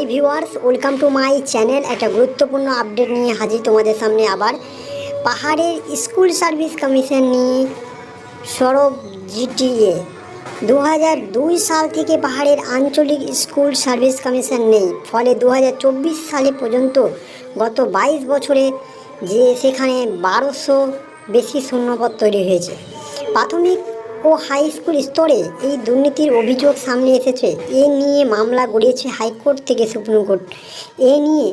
Hi viewers welcome to my channel একটা গুরুত্বপূর্ণ update নিয়ে হাজির তোমাদের সামনে আবার। পাহাড়ের স্কুল সার্ভিস কমিশন নিয়ে সরব জিটিএ দু দুই সাল থেকে পাহাড়ের আঞ্চলিক স্কুল সার্ভিস কমিশন নেই। ফলে দু হাজার চব্বিশ সালে পর্যন্ত গত বাইশ বছরে যে সেখানে বারোশো বেশি শূন্যপদ তৈরি হয়েছে। প্রাথমিক ও হাই স্কুল স্তরে এই দুর্নীতির অভিযোগ সামনে এসেছে। এ নিয়ে মামলা গড়িয়েছে হাইকোর্ট থেকে সুপ্রিম কোর্ট। এ নিয়ে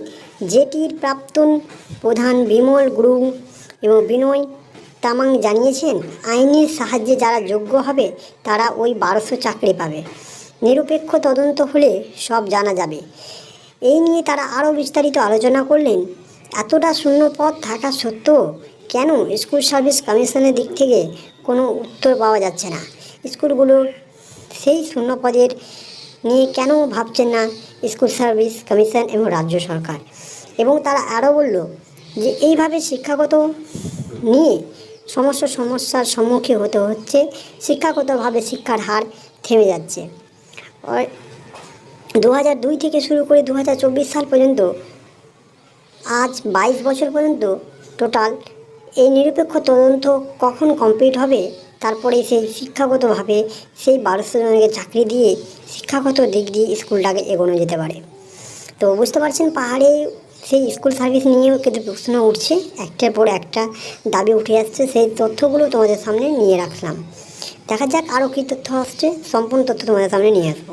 জেটির প্রাক্তন প্রধান বিমল গুরুং এবং বিনয় তামাং জানিয়েছেন, আইনের সাহায্যে যারা যোগ্য হবে, তারা ওই বারোশো চাকরি পাবে। নিরপেক্ষ তদন্ত হলে সব জানা যাবে। এই নিয়ে তারা আরও বিস্তারিত আলোচনা করলেন। এতটা শূন্য পথ থাকা সত্ত্বেও কেন স্কুল সার্ভিস কমিশনের দিক থেকে কোনো উত্তর পাওয়া যাচ্ছে না? স্কুলগুলো সেই শূন্য পদের নিয়ে কেন ভাবছেন না স্কুল সার্ভিস কমিশন এবং রাজ্য সরকার? এবং তারা আরও বলল যে এইভাবে শিক্ষাগত নিয়ে সমস্ত সমস্যার সম্মুখীন হতে হচ্ছে, শিক্ষাগতভাবে শিক্ষার হার থেমে যাচ্ছে। দু হাজার দুই থেকে শুরু করে দু হাজার চব্বিশ সাল পর্যন্ত, আজ বাইশ বছর পর্যন্ত টোটাল এই নিরপেক্ষ তদন্ত কখন কমপ্লিট হবে? তারপরে সেই শিক্ষাগতভাবে সেই বারোশো জনকে চাকরি দিয়ে শিক্ষাগত দিক দিয়ে স্কুলটাকে এগোনো যেতে পারে। তো বুঝতে পারছেন, পাহাড়ে সেই স্কুল সার্ভিস নিয়েও কিন্তু প্রশ্ন উঠছে। একটার পর একটা দাবি উঠে আসছে। সেই তথ্যগুলো তোমাদের সামনে নিয়ে রাখলাম। দেখা যাক আরও কী তথ্য আসছে। সম্পূর্ণ তথ্য তোমাদের সামনে নিয়ে আসব।